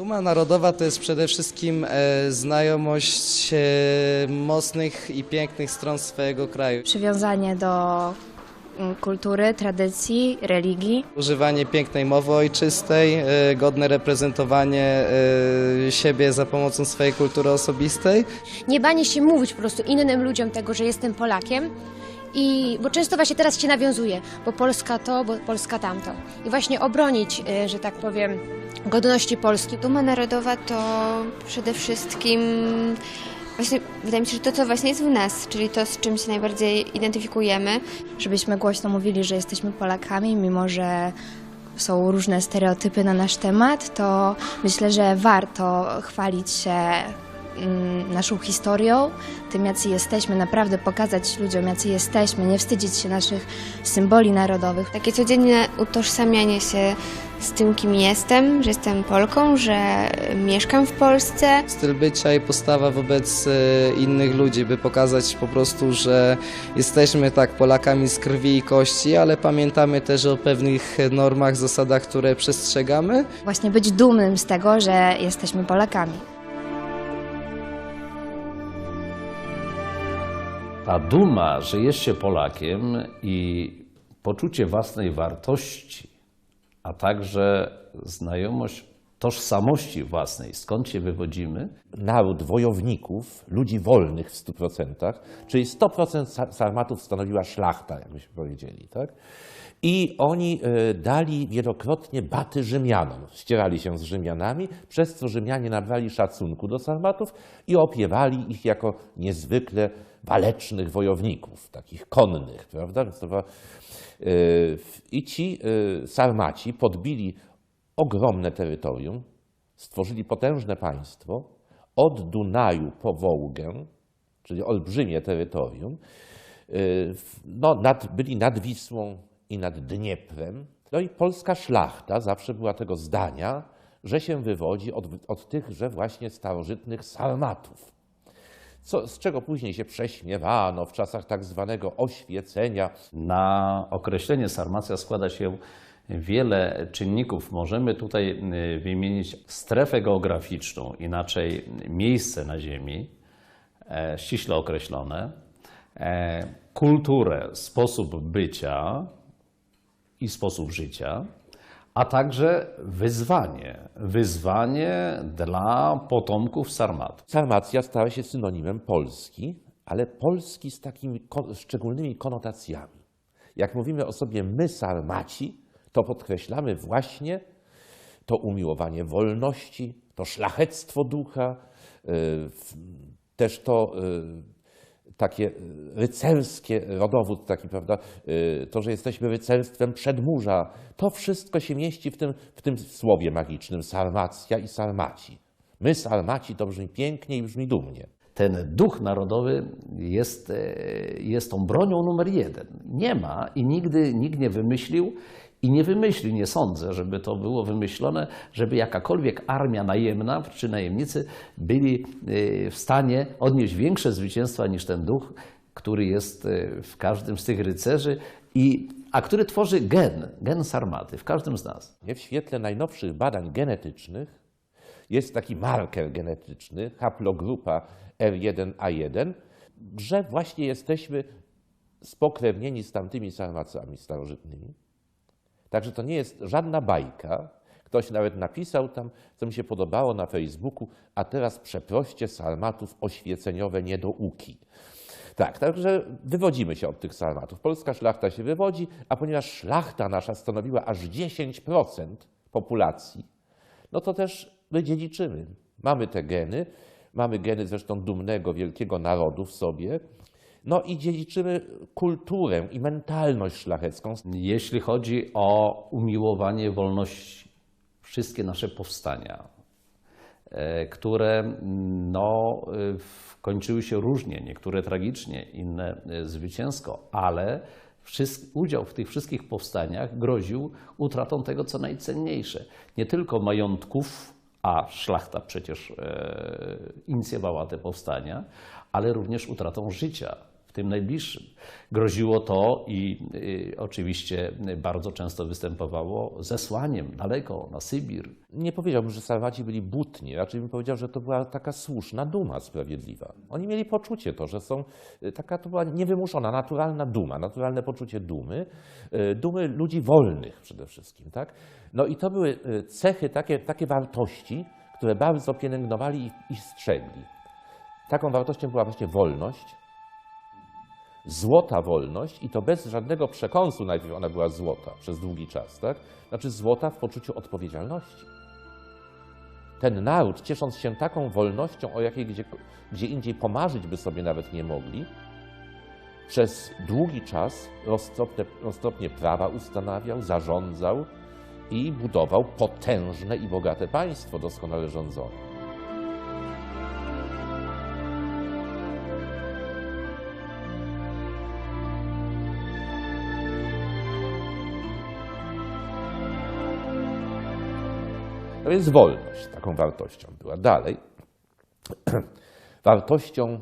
Duma narodowa to jest przede wszystkim e, znajomość e, mocnych i pięknych stron swojego kraju. Przywiązanie do mm, kultury, tradycji, religii. Używanie pięknej mowy ojczystej, e, godne reprezentowanie siebie za pomocą swojej kultury osobistej. nie banie się mówić po prostu innym ludziom tego, że jestem Polakiem. I, bo często właśnie teraz się nawiązuje, bo Polska to, bo Polska tamto. I właśnie obronić, y, że tak powiem, godności Polski. Duma narodowa to przede wszystkim właśnie wydaje mi się, że to, co właśnie jest w nas, czyli to, z czym się najbardziej identyfikujemy. Żebyśmy głośno mówili, że jesteśmy Polakami, mimo że są różne stereotypy na nasz temat, to myślę, że warto chwalić się naszą historią, tym jacy jesteśmy, naprawdę pokazać ludziom jacy jesteśmy, nie wstydzić się naszych symboli narodowych. Takie codzienne utożsamianie się z tym, kim jestem, że jestem Polką, że mieszkam w Polsce. Styl bycia i postawa wobec e, innych ludzi, by pokazać po prostu, że jesteśmy tak Polakami z krwi i kości, ale pamiętamy też o pewnych normach, zasadach, które przestrzegamy. Właśnie być dumnym z tego, że jesteśmy Polakami. Ta duma, że jest się Polakiem i poczucie własnej wartości, a także znajomość tożsamości własnej, skąd się wywodzimy, naród wojowników, ludzi wolnych w 100%, czyli 100% Sa- Sarmatów stanowiła szlachta, jakbyśmy powiedzieli. Tak? I oni e, dali wielokrotnie baty Rzymianom, ścierali się z Rzymianami, przez co Rzymianie nabrali szacunku do Sarmatów i opiewali ich jako niezwykle walecznych wojowników, takich konnych, prawda? E, I ci e, Sarmaci podbili ogromne terytorium, stworzyli potężne państwo od Dunaju po Wołgę, czyli olbrzymie terytorium. W- No, nad, byli nad Wisłą i nad Dnieprem. No i polska szlachta zawsze była tego zdania, że się wywodzi od, od tychże właśnie starożytnych Sarmatów. Co, z czego później się prześmiewano w czasach tak zwanego oświecenia, Na określenie Sarmacja składa się wiele czynników. Możemy tutaj y, wymienić strefę geograficzną, inaczej miejsce na Ziemi, e, ściśle określone, e, kulturę, sposób bycia i sposób życia, a także wyzwanie. Wyzwanie dla potomków Sarmatów. Sarmacja stała się synonimem Polski, ale Polski z takimi szczególnymi konotacjami. Jak mówimy o sobie my Sarmaci, to podkreślamy właśnie to umiłowanie wolności, to szlachectwo ducha, y, też to y, takie rycerskie, rodowód taki, prawda, y, to, że jesteśmy rycerstwem przedmurza, to wszystko się mieści w tym, w tym słowie magicznym Sarmacja i Sarmaci. My Sarmaci to brzmi pięknie i brzmi dumnie. ten duch narodowy jest, e, jest tą bronią numer jeden. Nie ma i nigdy nikt nie wymyślił i nie wymyśli, nie sądzę, żeby to było wymyślone, żeby jakakolwiek armia najemna czy najemnicy byli e, w stanie odnieść większe zwycięstwa niż ten duch, który jest e, w każdym z tych rycerzy, i, a który tworzy gen, gen sarmaty w każdym z nas. W świetle najnowszych badań genetycznych jest taki marker genetyczny, haplogrupa R1A1, że właśnie jesteśmy spokrewnieni z tamtymi sarmacami starożytnymi. Także to nie jest żadna bajka. Ktoś nawet napisał tam, co mi się podobało na Facebooku, a teraz przeproście sarmatów oświeceniowe niedouki. Tak, także wywodzimy się od tych sarmatów. Polska szlachta się wywodzi, a ponieważ szlachta nasza stanowiła aż 10% populacji, no to też my dziedziczymy. Mamy te geny, mamy geny zresztą dumnego, wielkiego narodu w sobie, no i dziedziczymy kulturę i mentalność szlachecką. Jeśli chodzi o umiłowanie wolności, wszystkie nasze powstania, e, które mm, no, kończyły się różnie, niektóre tragicznie, inne e, zwycięsko, ale udział w tych wszystkich powstaniach groził utratą tego, co najcenniejsze. Nie tylko majątków, a szlachta przecież e, inicjowała te powstania, ale również utratą życia. W tym najbliższym. Groziło to i y, oczywiście bardzo często występowało zesłaniem daleko na Sybir. Nie powiedziałbym, że Sarmaci byli butni, raczej bym powiedział, że to była taka słuszna duma sprawiedliwa. Oni mieli poczucie to, że są, y, taka to była niewymuszona, naturalna duma, naturalne poczucie dumy, y, dumy ludzi wolnych przede wszystkim. Tak? No i to były y, cechy, takie, takie wartości, które bardzo pielęgnowali i, i strzegli. Taką wartością była właśnie wolność, złota wolność i to bez żadnego przekąsu najpierw ona była złota przez długi czas, tak? Znaczy złota w poczuciu odpowiedzialności. Ten naród, ciesząc się taką wolnością, o jakiej gdzie, gdzie indziej pomarzyć by sobie nawet nie mogli, przez długi czas roztropne, roztropnie prawa ustanawiał, zarządzał i budował potężne i bogate państwo doskonale rządzone. No więc wolność taką wartością była. Dalej, wartością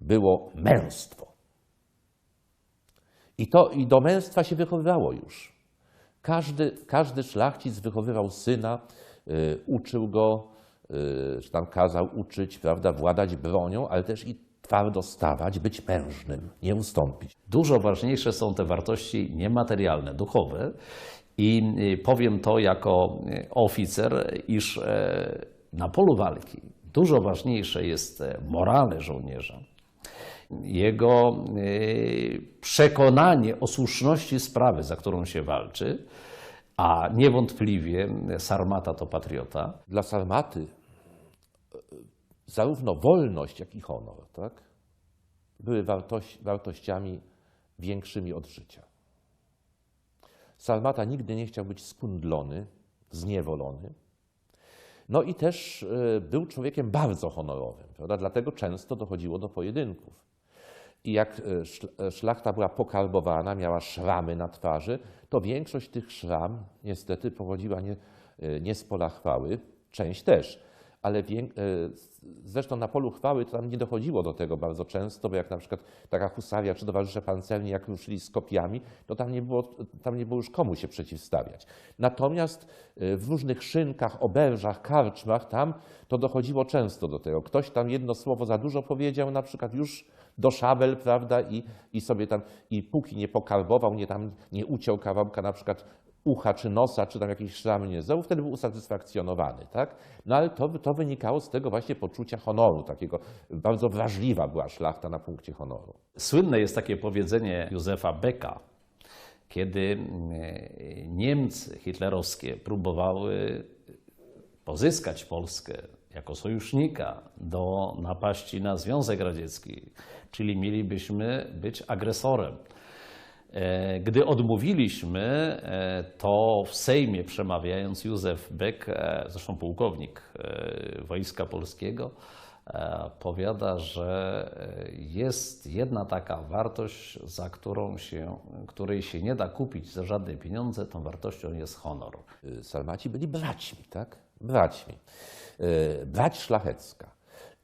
było męstwo. I, to, I do męstwa się wychowywało już. Każdy, każdy szlachcic wychowywał syna, y, uczył go, y, tam kazał uczyć, prawda, władać bronią, ale też i twardo stawać, być mężnym, nie ustąpić. Dużo ważniejsze są te wartości niematerialne, duchowe. I y, powiem to jako y, oficer, iż e, na polu walki dużo ważniejsze jest e, morale żołnierza, jego y, przekonanie o słuszności sprawy, za którą się walczy, a niewątpliwie Sarmata to patriota. Dla Sarmaty e, zarówno wolność, jak i honor tak, były wartość, wartościami większymi od życia. Sarmata nigdy nie chciał być skundlony, zniewolony. No i też e, był człowiekiem bardzo honorowym, prawda? dlatego często dochodziło do pojedynków. I jak e, e, szlachta była pokarbowana, miała szramy na twarzy, to większość tych szram niestety pochodziła nie, nie z pola chwały, część też, ale e, zresztą na polu chwały to tam nie dochodziło do tego bardzo często, bo jak na przykład taka husaria czy towarzysze pancerni, jak ruszyli z kopiami, to tam nie było, tam nie było już komu się przeciwstawiać. Natomiast e, w różnych szynkach, oberżach, karczmach, tam to dochodziło często do tego. Ktoś tam jedno słowo za dużo powiedział, na przykład już do szabel, prawda, i, i sobie tam, i póki nie pokarbował, nie tam, nie uciął kawałka na przykład ucha czy nosa, czy tam jakieś szramy nie zrobił, wtedy był usatysfakcjonowany, tak? No ale to, to wynikało z tego właśnie poczucia honoru, takiego, bardzo wrażliwa była szlachta na punkcie honoru. Słynne jest takie powiedzenie Józefa Becka, kiedy mm, Niemcy hitlerowskie próbowały pozyskać Polskę jako sojusznika do napaści na Związek Radziecki, czyli mielibyśmy być agresorem. E, Gdy odmówiliśmy, e, to w Sejmie przemawiając Józef Beck, e, zresztą pułkownik Wojska Polskiego, powiada, że jest jedna taka wartość, za którą się, której się nie da kupić za żadne pieniądze, tą wartością jest honor. Y, Sarmaci byli braćmi, tak? Braćmi. Y, Brać szlachecka.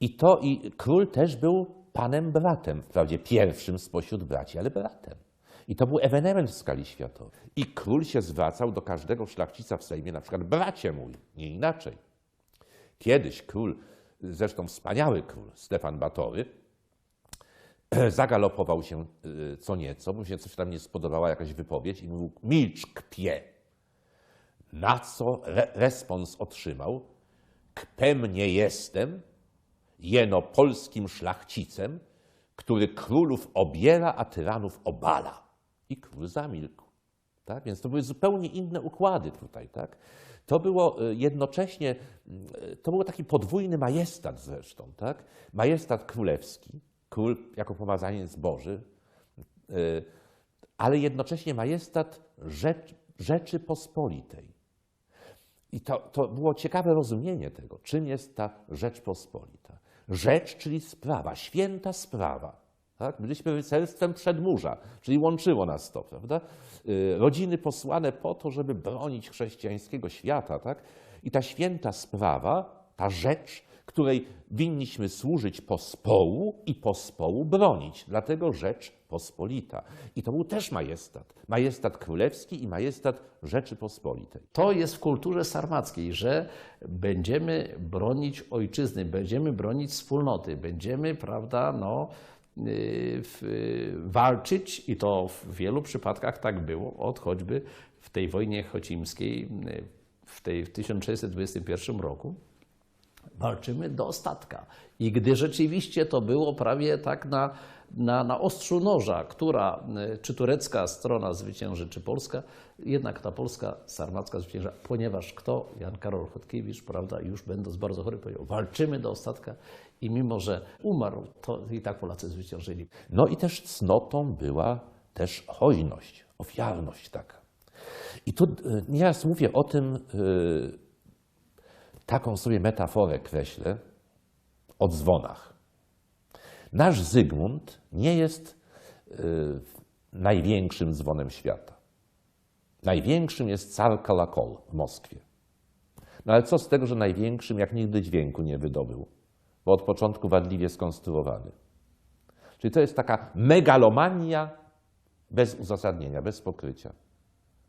I to i król też był panem bratem, wprawdzie pierwszym spośród braci, ale bratem. I to był ewenement w skali światowej. I król się zwracał do każdego szlachcica w Sejmie, na przykład bracie mój, nie inaczej. Kiedyś król, zresztą wspaniały król, Stefan Batory, zagalopował się y, co nieco, bo się coś tam nie spodobała jakaś wypowiedź i mówił, milcz kpie. Na co re respons otrzymał? Kpem nie jestem, jeno polskim szlachcicem, który królów obiera, a tyranów obala. I król zamilkł. Tak? Więc to były zupełnie inne układy tutaj. Tak? To było y, jednocześnie, y, to był taki podwójny majestat zresztą. Tak? Majestat królewski, król jako pomazaniec Boży, y, ale jednocześnie majestat rzecz, Rzeczy Pospolitej. I to, to było ciekawe rozumienie tego, czym jest ta Rzeczpospolita. Rzecz, czyli sprawa, święta sprawa. Tak? Byliśmy rycerstwem przedmurza, czyli łączyło nas to, prawda? Y, Rodziny posłane po to, żeby bronić chrześcijańskiego świata. Tak? I ta święta sprawa, ta rzecz, której winniśmy służyć pospołu i pospołu bronić. Dlatego rzecz pospolita. I to był też majestat. Majestat królewski i majestat Rzeczypospolitej. To jest w kulturze sarmackiej, że będziemy bronić ojczyzny, będziemy bronić wspólnoty, będziemy, prawda, no, walczyć i to w wielu przypadkach tak było, od choćby w tej wojnie chocimskiej y, w, tej, w 1621 roku. Walczymy do ostatka. I gdy rzeczywiście to było prawie tak na, na, na ostrzu noża, która, y, czy turecka strona zwycięży, czy polska, jednak ta polska sarmacka zwycięża, ponieważ kto? Jan Karol Chodkiewicz, prawda, już będąc bardzo chory, powiedział, walczymy do ostatka i mimo, że umarł, to i tak Polacy zwyciężyli. No i też cnotą była też hojność, ofiarność taka. I tu y, nieraz mówię o tym, y, taką sobie metaforę kreślę, o dzwonach. Nasz Zygmunt nie jest y, największym dzwonem świata. Największym jest car Kalakol w Moskwie. No ale co z tego, że największym jak nigdy dźwięku nie wydobył, bo od początku wadliwie skonstruowany. Czyli to jest taka megalomania bez uzasadnienia, bez pokrycia.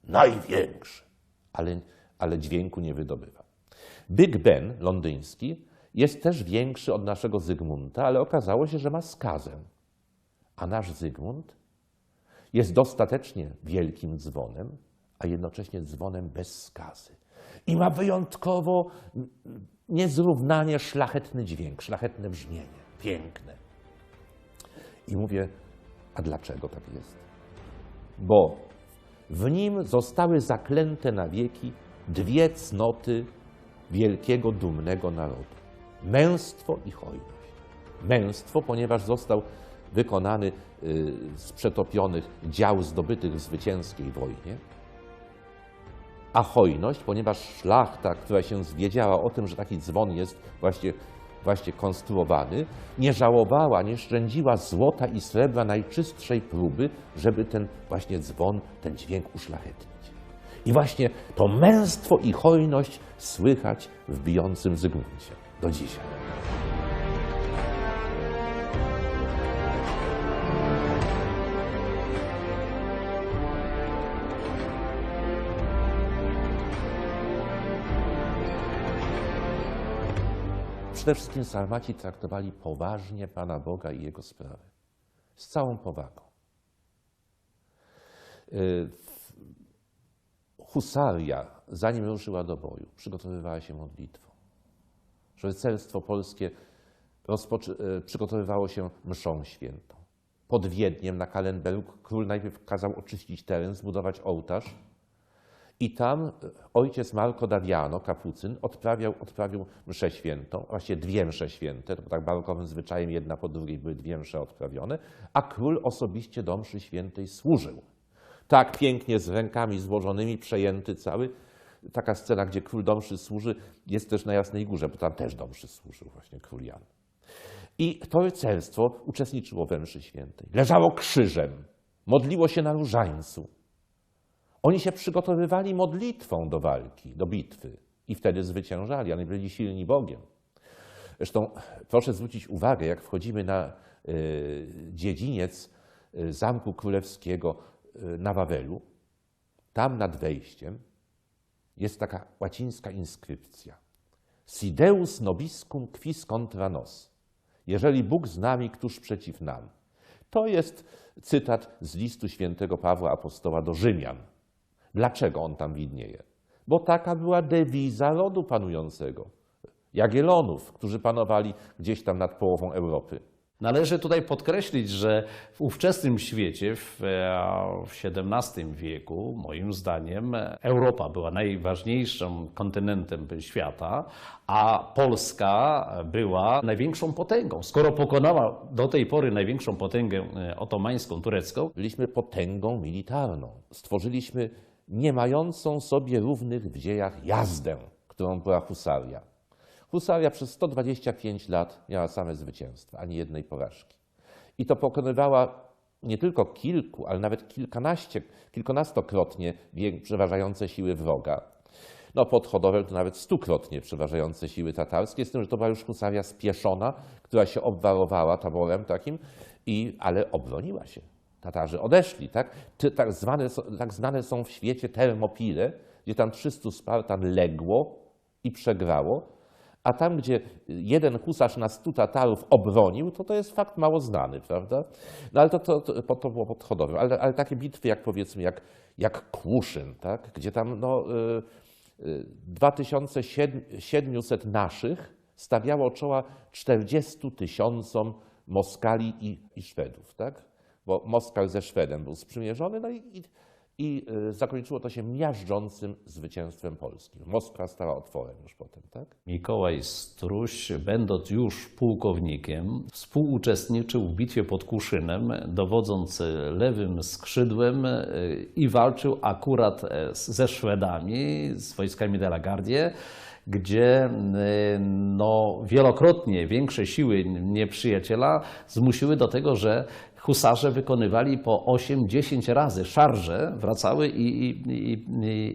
Największy, ale, ale dźwięku nie wydobywa. Big Ben londyński jest też większy od naszego Zygmunta, ale okazało się, że ma skazę. A nasz Zygmunt jest dostatecznie wielkim dzwonem, a jednocześnie dzwonem bez skazy. I ma wyjątkowo niezrównanie szlachetny dźwięk, szlachetne brzmienie, piękne. I mówię, a dlaczego tak jest? Bo w nim zostały zaklęte na wieki dwie cnoty wielkiego, dumnego narodu. Męstwo i hojność. Męstwo, ponieważ został wykonany y, z przetopionych dział zdobytych w zwycięskiej wojnie, a hojność, ponieważ szlachta, która się zwiedziała o tym, że taki dzwon jest właśnie, właśnie konstruowany, nie żałowała, nie szczędziła złota i srebra najczystszej próby, żeby ten właśnie dzwon, ten dźwięk uszlachetnić. I właśnie to męstwo i hojność słychać w bijącym Zygmuncie do dzisiaj. Przede wszystkim Sarmaci traktowali poważnie Pana Boga i Jego sprawy. Z całą powagą. Y, Husaria, zanim ruszyła do boju, przygotowywała się modlitwą. Rycerstwo polskie y, przygotowywało się mszą świętą. Pod Wiedniem na Kalenbergu król najpierw kazał oczyścić teren, zbudować ołtarz, i tam ojciec Marco Daviano, kapucyn, odprawiał, odprawił mszę świętą, właściwie dwie msze święte, to tak barokowym zwyczajem jedna po drugiej były dwie msze odprawione, a król osobiście do mszy świętej służył. Tak pięknie z rękami złożonymi, przejęty cały. Taka scena, gdzie król do mszy służy, jest też na Jasnej Górze, bo tam też do mszy służył właśnie król Jan. I to rycerstwo uczestniczyło we mszy świętej. Leżało krzyżem, modliło się na różańcu. Oni się przygotowywali modlitwą do walki, do bitwy i wtedy zwyciężali. Oni byli silni Bogiem. Zresztą proszę zwrócić uwagę, jak wchodzimy na y, dziedziniec y, Zamku Królewskiego y, na Wawelu, tam nad wejściem jest taka łacińska inskrypcja. Si Deus nobiscum quis contra nos. Jeżeli Bóg z nami, któż przeciw nam. To jest cytat z listu świętego Pawła Apostoła do Rzymian. Dlaczego on tam widnieje? Bo taka była dewiza rodu panującego. Jagielonów, którzy panowali gdzieś tam nad połową Europy. Należy tutaj podkreślić, że w ówczesnym świecie, w e, XVII wieku, moim zdaniem, Europa była najważniejszym kontynentem świata, a Polska była największą potęgą. Skoro pokonała do tej pory największą potęgę e, otomańską, turecką, Byliśmy potęgą militarną. Stworzyliśmy nie mającą sobie równych w dziejach jazdę, którą była husaria. Husaria przez 125 lat miała same zwycięstwa, ani jednej porażki. I to pokonywała nie tylko kilku, ale nawet kilkanaście, kilkunastokrotnie przeważające siły wroga. No pod Chodowem to nawet stukrotnie przeważające siły tatarskie, z tym, że to była już husaria spieszona, która się obwarowała taborem takim, i, ale obroniła się. Tatarzy odeszli, tak? Tak, zwane, tak znane są w świecie termopile, gdzie tam 300 Spartan legło i przegrało, a tam, gdzie jeden husarz na 100 Tatarów obronił, to to jest fakt mało znany, prawda? No ale to, to, to, to było pod Chodowem. Ale, ale takie bitwy jak powiedzmy, jak, jak Kłuszyn, tak? gdzie tam no, y, y, 2700 naszych stawiało czoła 40 tysiącom Moskali i, i Szwedów, tak? Bo Moskal ze Szwedem był sprzymierzony, no i, i, i y, zakończyło to się miażdżącym zwycięstwem polskim. Moskwa stała otworem już potem, tak? Mikołaj Struś, będąc już pułkownikiem, współuczestniczył w bitwie pod Kuszynem, dowodząc lewym skrzydłem y, i walczył akurat e, ze Szwedami, z wojskami de la Gardie, gdzie y, no, wielokrotnie większe siły nieprzyjaciela zmusiły do tego, że husarze wykonywali po 8-10 razy szarże, wracały i, i, i,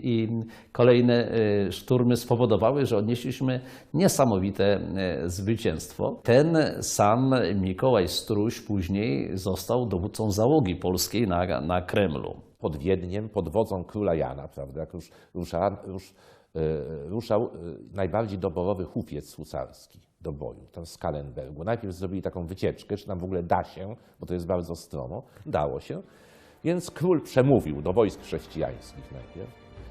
i, kolejne y, szturmy spowodowały, że odnieśliśmy niesamowite y, zwycięstwo. Ten sam Mikołaj Struś później został dowódcą załogi polskiej na, na Kremlu. pod Wiedniem, pod wodzą króla Jana, prawda, jak już rusza, rusz, e, ruszał e, najbardziej doborowy hufiec husarski do boju, tam z Kalenbergu. Najpierw zrobili taką wycieczkę, czy tam w ogóle da się, bo to jest bardzo stromo, dało się. Więc król przemówił do wojsk chrześcijańskich najpierw,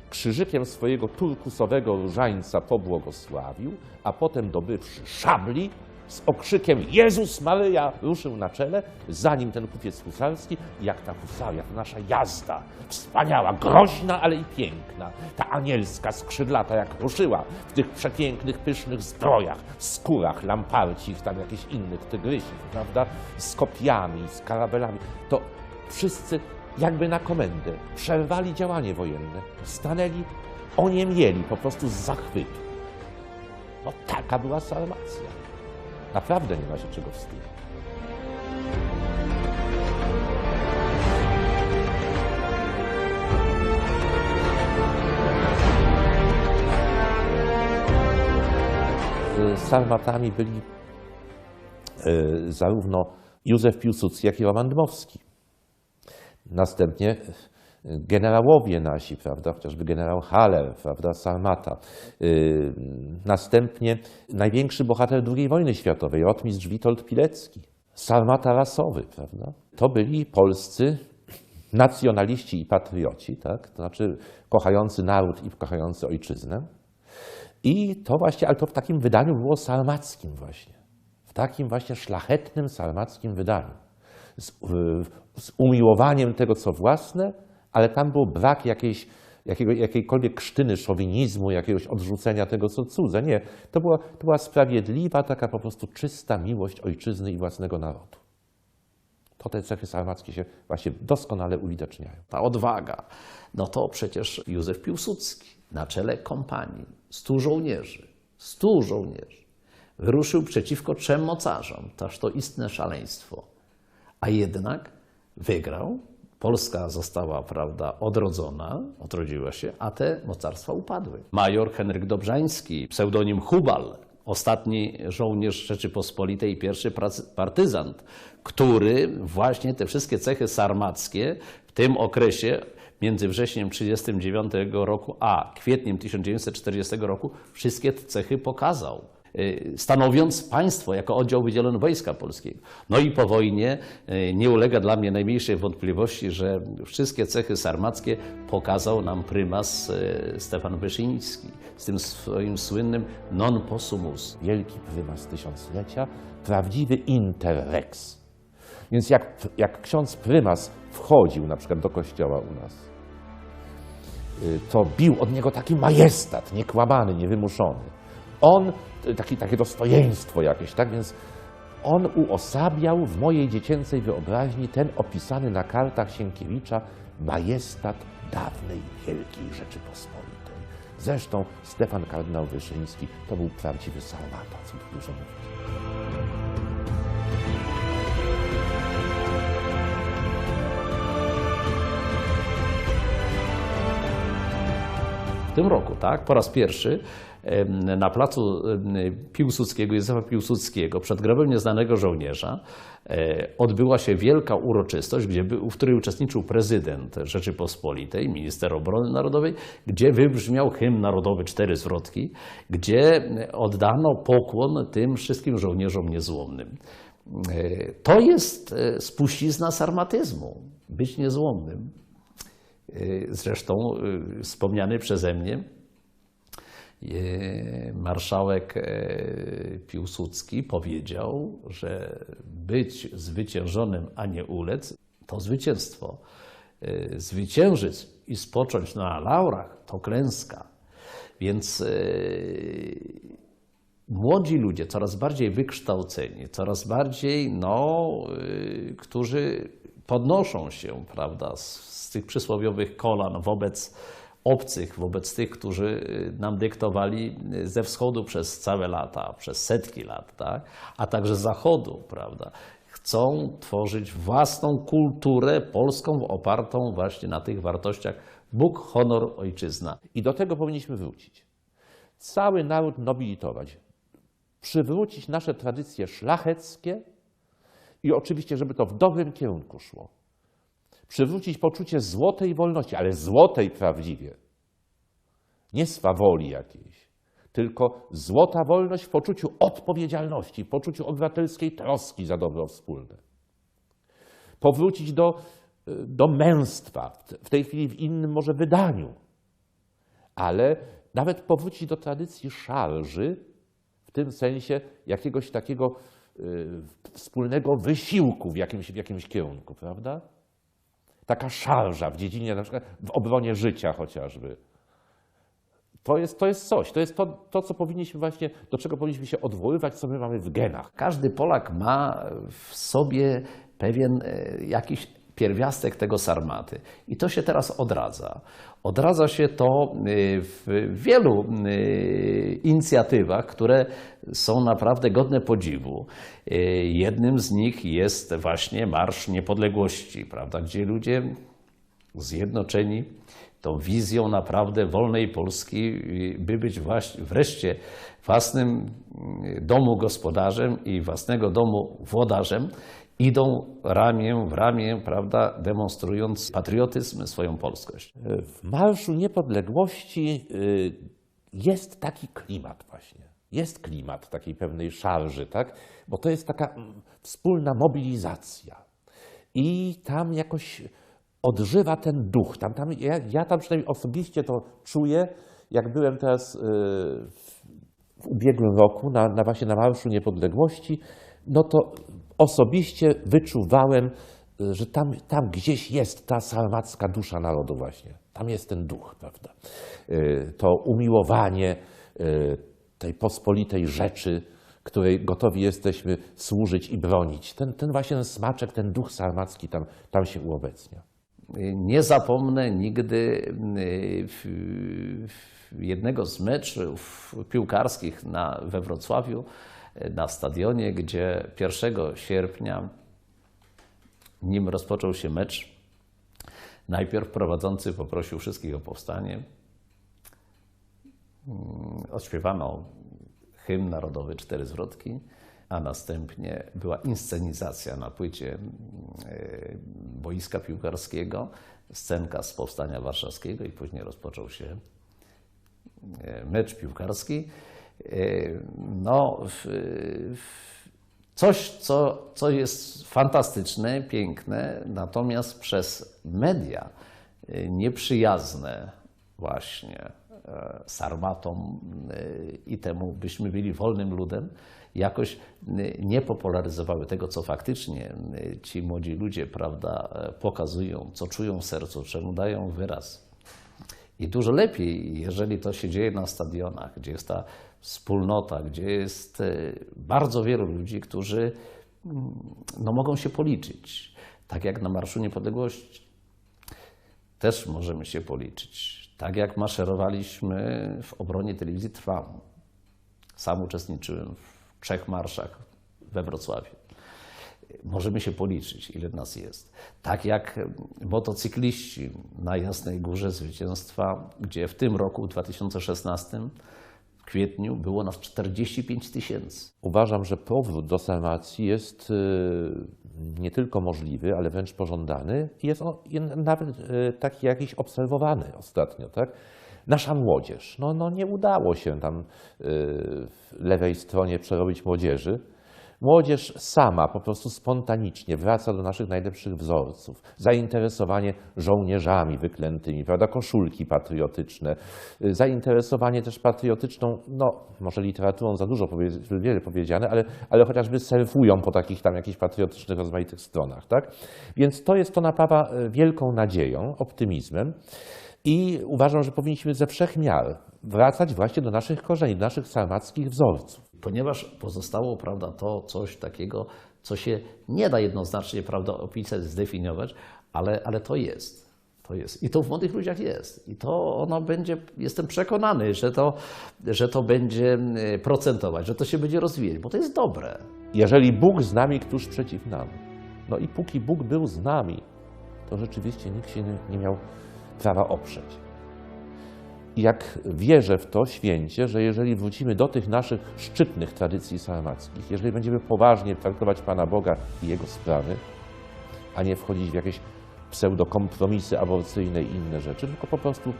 krzyżykiem swojego turkusowego różańca pobłogosławił, a potem dobywszy szabli, z okrzykiem Jezus Maryja ruszył na czele, zanim ten kupiec husarski, jak ta husaria, ta nasza jazda, wspaniała, groźna, ale i piękna, ta anielska, skrzydlata, jak ruszyła w tych przepięknych, pysznych zbrojach, skórach lamparcich, tam jakichś innych tygrysów, prawda, z kopiami, z karabelami, to wszyscy jakby na komendę przerwali działanie wojenne, stanęli, oniemieli po prostu z zachwytu. No taka była Sarmacja. Naprawdę nie ma się czego wstydzić. Sarmatami byli e, zarówno Józef Piłsudski, jak i Roman Dmowski. Następnie generałowie nasi, prawda, chociażby generał Haller, prawda, Sarmata. Yy, Następnie największy bohater II wojny światowej, rotmistrz Witold Pilecki. Sarmata rasowy, prawda. To byli polscy nacjonaliści i patrioci, tak, to znaczy kochający naród i kochający ojczyznę. I to właśnie, ale to w takim wydaniu było sarmackim właśnie. W takim właśnie szlachetnym sarmackim wydaniu. Z, y, z umiłowaniem tego, co własne, ale tam był brak jakiejś, jakiego, jakiejkolwiek krztyny szowinizmu, jakiegoś odrzucenia tego, co cudze. Nie, to była, to była sprawiedliwa, taka po prostu czysta miłość ojczyzny i własnego narodu. To te cechy sarmackie się właśnie doskonale uwidaczniają. ta odwaga, no to przecież Józef Piłsudski na czele kompanii, stu żołnierzy, stu żołnierzy, wyruszył przeciwko trzem mocarzom. Toż to istne szaleństwo. A jednak wygrał. Polska została, prawda, odrodzona, odrodziła się, a te mocarstwa upadły. Major Henryk Dobrzański, pseudonim Hubal, ostatni żołnierz Rzeczypospolitej, pierwszy partyzant, który właśnie te wszystkie cechy sarmackie w tym okresie między wrześniem 1939 roku a kwietniem 1940 roku wszystkie te cechy pokazał stanowiąc państwo jako oddział wydzielony Wojska Polskiego. No i po wojnie y, nie ulega dla mnie najmniejszej wątpliwości, że wszystkie cechy sarmackie pokazał nam prymas y, Stefan Wyszyński z tym swoim słynnym non possumus. wielki prymas tysiąclecia, prawdziwy interrex. Więc jak, jak ksiądz prymas wchodził na przykład do kościoła u nas, y, to bił od niego taki majestat, niekłamany, niewymuszony. On, taki, takie dostojeństwo jakieś, tak więc on uosabiał w mojej dziecięcej wyobraźni ten opisany na kartach Sienkiewicza majestat dawnej Wielkiej Rzeczypospolitej. Zresztą Stefan kardynał Wyszyński to był prawdziwy sarmata, co tu dużo mówić. tym roku, tak, po raz pierwszy na placu Piłsudskiego, Józefa Piłsudskiego, przed grobem nieznanego żołnierza, e, odbyła się wielka uroczystość, gdzie, w której uczestniczył prezydent Rzeczypospolitej, minister obrony narodowej, gdzie wybrzmiał hymn narodowy Cztery Zwrotki, gdzie oddano pokłon tym wszystkim żołnierzom niezłomnym. E, To jest e, spuścizna sarmatyzmu, być niezłomnym. Zresztą wspomniany przeze mnie marszałek e, Piłsudski powiedział, że być zwyciężonym, a nie ulec, to zwycięstwo. E, Zwyciężyć i spocząć na laurach to klęska. Więc e, młodzi ludzie, coraz bardziej wykształceni, coraz bardziej, no, którzy podnoszą się, prawda, z, z tych przysłowiowych kolan wobec obcych, wobec tych, którzy y, nam dyktowali y, ze wschodu przez całe lata, przez setki lat, tak? a także z zachodu, prawda. Chcą tworzyć własną kulturę polską opartą właśnie na tych wartościach Bóg, honor, ojczyzna. I do tego powinniśmy wrócić. Cały naród nobilitować, przywrócić nasze tradycje szlacheckie i oczywiście, żeby to w dobrym kierunku szło. Przywrócić poczucie złotej wolności, ale złotej prawdziwie. Nie swawoli jakiejś, tylko złota wolność w poczuciu odpowiedzialności, w poczuciu obywatelskiej troski za dobro wspólne. Powrócić do, do męstwa, w tej chwili w innym może wydaniu, ale nawet powrócić do tradycji szarży, w tym sensie jakiegoś takiego y, wspólnego wysiłku w jakimś, w jakimś kierunku, prawda? Taka szarża w dziedzinie, na przykład w obronie życia chociażby. To jest, to jest coś, to jest to, to, co powinniśmy właśnie, do czego powinniśmy się odwoływać, co my mamy w genach. Każdy Polak ma w sobie pewien e, jakiś pierwiastek tego sarmaty. I to się teraz odradza. Odradza się to e, w wielu e, inicjatywach, które są naprawdę godne podziwu. E, Jednym z nich jest właśnie Marsz Niepodległości, prawda, gdzie ludzie zjednoczeni tą wizją naprawdę wolnej Polski, y, by być właśnie, wreszcie własnym y, domu gospodarzem i własnego domu włodarzem, idą ramię w ramię, prawda, demonstrując patriotyzm, swoją polskość. W Marszu Niepodległości y, jest taki klimat właśnie. Jest klimat takiej pewnej szarży, tak? Bo to jest taka mm, wspólna mobilizacja. I tam jakoś odżywa ten duch. Tam, tam, ja, ja tam przynajmniej osobiście to czuję, jak byłem teraz y, w, ubiegłym roku na, na właśnie na Marszu Niepodległości, no to osobiście wyczuwałem, y, że tam, tam gdzieś jest ta sarmacka dusza narodu właśnie. Tam jest ten duch, prawda? Y, To umiłowanie y, tej pospolitej rzeczy, której gotowi jesteśmy służyć i bronić. Ten, ten właśnie smaczek, ten duch sarmacki tam, tam się uobecnia. Nie zapomnę nigdy jednego z meczów piłkarskich na, we Wrocławiu, y, na stadionie, gdzie 1 sierpnia, nim rozpoczął się mecz, najpierw prowadzący poprosił wszystkich o powstanie. Mm, Odśpiewano hymn narodowy Cztery Zwrotki, a następnie była inscenizacja na płycie mm, e, boiska piłkarskiego, scenka z Powstania Warszawskiego i później rozpoczął się e, mecz piłkarski. E, No, coś, co, co jest fantastyczne, piękne, natomiast przez media e, nieprzyjazne właśnie e, sarmatom e, i temu, byśmy byli wolnym ludem, jakoś e, nie popularyzowały tego, co faktycznie e, ci młodzi ludzie prawda, e, pokazują, co czują w sercu, czemu dają wyraz. I dużo lepiej, jeżeli to się dzieje na stadionach, gdzie jest ta wspólnota, gdzie jest e, bardzo wielu ludzi, którzy mm, no, mogą się policzyć. Tak jak na Marszu Niepodległości też możemy się policzyć. Tak jak maszerowaliśmy w obronie telewizji Trwam. Sam uczestniczyłem w trzech marszach we Wrocławiu. Możemy się policzyć, ile nas jest. Tak jak motocykliści na Jasnej Górze Zwycięstwa, gdzie w tym roku, 2016, w kwietniu było nas 45 tysięcy. Uważam, że powrót do Sarmacji jest y, nie tylko możliwy, ale wręcz pożądany jest on nawet y, taki jakiś obserwowany ostatnio. Tak? Nasza młodzież, no, no nie udało się tam y, w lewej stronie przerobić młodzieży. Młodzież sama, po prostu spontanicznie wraca do naszych najlepszych wzorców. Zainteresowanie żołnierzami wyklętymi, prawda, koszulki patriotyczne, zainteresowanie też patriotyczną, no może literaturą za dużo wiele powiedziane, ale, ale chociażby surfują po takich tam jakichś patriotycznych, rozmaitych stronach, tak? Więc to jest to napawa y, wielką nadzieją, optymizmem i uważam, że powinniśmy ze wszech miar wracać właśnie do naszych korzeni, do naszych sarmackich wzorców. Ponieważ pozostało, prawda, to coś takiego, co się nie da jednoznacznie, prawda, opisać, zdefiniować, ale, ale to jest. To jest. I to w młodych ludziach jest. I to ono będzie, jestem przekonany, że to, że to będzie e, procentować, że to się będzie rozwijać, bo to jest dobre. Jeżeli Bóg z nami, któż przeciw nam? No i póki Bóg był z nami, to rzeczywiście nikt się nie, nie miał prawa oprzeć. Jak wierzę w to święcie, że jeżeli wrócimy do tych naszych szczytnych tradycji sarmackich, jeżeli będziemy poważnie traktować Pana Boga i Jego sprawy, a nie wchodzić w jakieś pseudokompromisy aborcyjne i inne rzeczy, tylko po prostu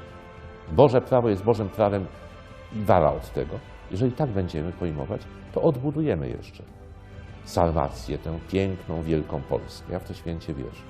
Boże prawo jest Bożym prawem i wara od tego. Jeżeli tak będziemy pojmować, to odbudujemy jeszcze Sarmację, tę piękną, wielką Polskę. Ja w to święcie wierzę.